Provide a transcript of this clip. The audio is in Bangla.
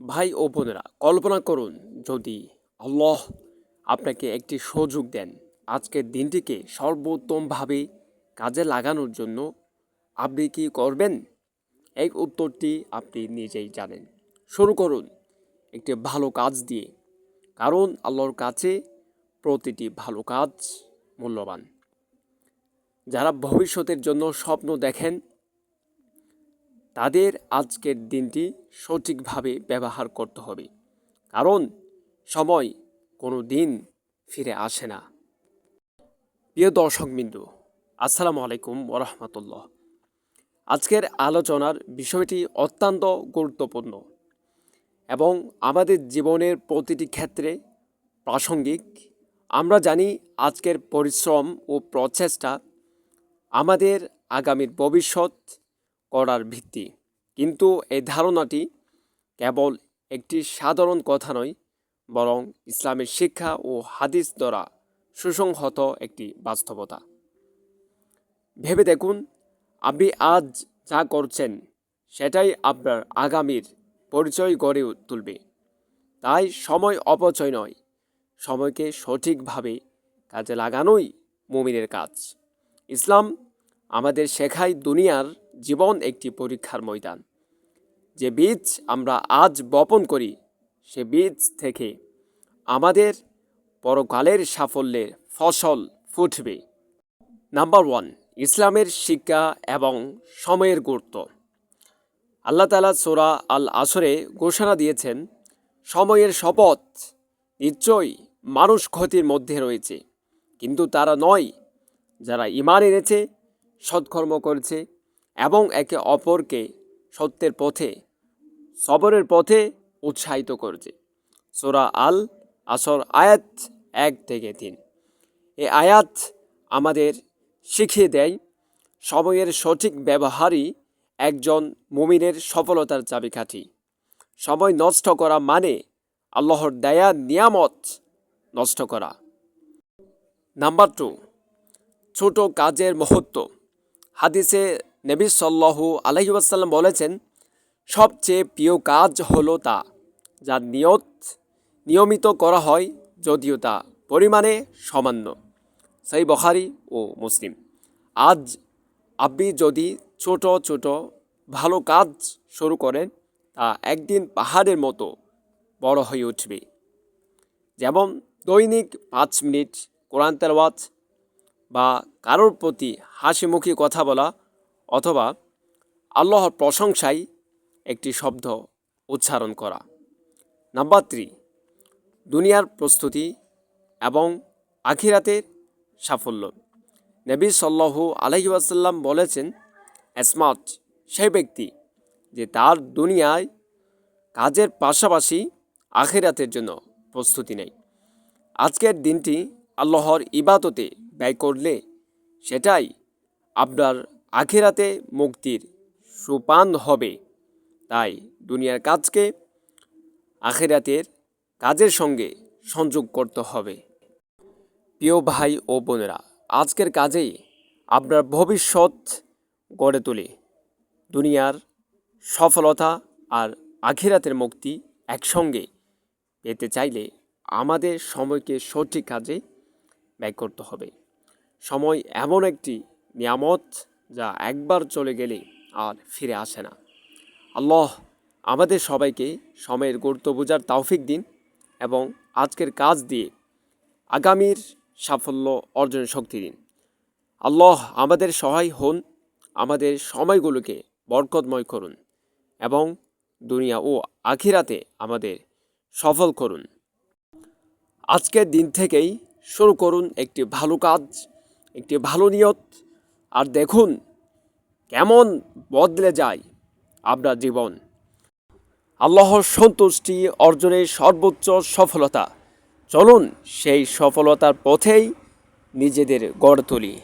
ভাই ও বোনেরা, কল্পনা করুন যদি আল্লাহ আপনাকে একটি সুযোগ দেন আজকের দিনটিকে সর্বোত্তমভাবে কাজে লাগানোর জন্য, আপনি কি করবেন? এই উত্তরটি আপনি নিজেই জানেন। শুরু করুন একটি ভালো কাজ দিয়ে, কারণ আল্লাহর কাছে প্রতিটি ভালো কাজ মূল্যবান। যারা ভবিষ্যতের জন্য স্বপ্ন দেখেন তাদের আজকের দিনটি সঠিকভাবে ব্যবহার করতে হবে। কারণ সময় কোনো দিন ফিরে আসে না। প্রিয় দর্শকবিন্দু আসসালামু আলাইকুম ওরহমতুল্লাহ। আজকের আলোচনার বিষয়টি অত্যন্ত গুরুত্বপূর্ণ এবং আমাদের জীবনের প্রতিটি ক্ষেত্রে প্রাসঙ্গিক। আমরা জানি আজকের পরিশ্রম ও প্রচেষ্টা আমাদের আগামীর ভবিষ্যৎ করার ভিত্তি। কিন্তু এই ধারণাটি কেবল একটি সাধারণ কথা নয়, বরং ইসলামের শিক্ষা ও হাদিস দ্বারা সুসংহত একটি বাস্তবতা। ভেবে দেখুন, আপনি আজ যা করছেন, সেটাই আপনার আগামীর পরিচয় গড়ে তুলবে। তাই সময় অপচয় নয়, সময়কে সঠিকভাবে কাজে লাগানোই মুমিনের কাজ। ইসলাম আমাদের শেখায় দুনিয়ার জীবন একটি পরীক্ষার ময়দান। যে বীজ আমরা আজ বপন করি, সে বীজ থেকে আমাদের পরকালের সাফল্যের ফসল ফুটবে। নাম্বার ওয়ান, ইসলামের শিক্ষা এবং সময়ের গুরুত্ব। আল্লাহ তালা সোরা আল আসরে ঘোষণা দিয়েছেন, সময়ের শপথ নিশ্চয়ই মানুষ ক্ষতির মধ্যে রয়েছে, কিন্তু তারা নয়, যারা ইমান এনেছে, সৎকর্ম করেছে এবং একে অপরকে সত্যের পথে, সবরের পথে উৎসাহিত করেছে। সোরা আল আসর আয়াত এক থেকে তিন। এ আয়াত আমাদের শিখিয়ে দেয়, সময়ের সঠিক ব্যবহারই একজন মুমিনের সফলতার চাবিকাঠি। সময় নষ্ট করা মানে আল্লাহর দয়া, নিয়ামত নষ্ট করা। নাম্বার টু, ছোট কাজের মহত্ব হাদিসে নবী সাল্লাহু আলহিউসাল্লাম বলেছেন, সবচেয়ে প্রিয় কাজ হলো তা, যার নিয়ত নিয়মিত করা হয় যদিও তা পরিমাণে সামান্য। সেই বখারি ও মুসলিম। আজ আপনি যদি ছোট ছোট ভালো কাজ শুরু করেন, তা একদিন পাহাড়ের মতো বড় হয়ে উঠবে। যেমন দৈনিক পাঁচ মিনিট কোরআন তেলওয়াত বা কারোর প্রতি হাসিমুখী কথা বলা অথবা আল্লাহর প্রশংসায় একটি শব্দ উচ্চারণ করা। নাম্বার থ্রি দুনিয়ার প্রস্তুতি এবং আখিরাতের সাফল্য। নবী সাল্লাহু আলহিউসাল্লাম বলেছেন স্মার্ট সেই ব্যক্তি যে তার দুনিয়ায় কাজের পাশাপাশি আখিরাতের জন্য প্রস্তুতি নেয়। আজকের দিনটি আল্লাহর ইবাদতে ব্যয় করলে সেটাই আপনার আখিরাতে মুক্তির সুপান হবে। তাই দুনিয়ার কাজকে আখিরাতের কাজের সঙ্গে সংযোগ করতে হবে। প্রিয় ভাই ও বোনেরা, আজকের কাজেই আপনার ভবিষ্যৎ গড়ে তোলে। দুনিয়ার সফলতা আর আখিরাতের মুক্তি একসঙ্গে পেতে চাইলে আমাদের সময়কে সঠিক কাজে ব্যয় করতে হবে। সময় এমন একটি নিয়ামত যা একবার চলে গেলে আর ফিরে আসে না। আল্লাহ আমাদের সবাইকে সময়ের গুরুত্ব বোঝার তৌফিক দিন এবং আজকের কাজ দিয়ে আগামীর সাফল্য অর্জনের শক্তি দিন। আল্লাহ আমাদের সহায় হন, আমাদের সময়গুলোকে বরকতময় করুন এবং দুনিয়া ও আখিরাতে আমাদের সফল করুন। আজকের দিন থেকেই শুরু করুন একটি ভালো কাজ, একটি ভালো নিয়ত আর দেখুন কেমন বদলে যায় আপনার জীবন। আল্লাহর সন্তুষ্টি অর্জনের সর্বোচ্চ সফলতা। চলুন সেই সফলতার পথেই নিজেদের গড় তুলি।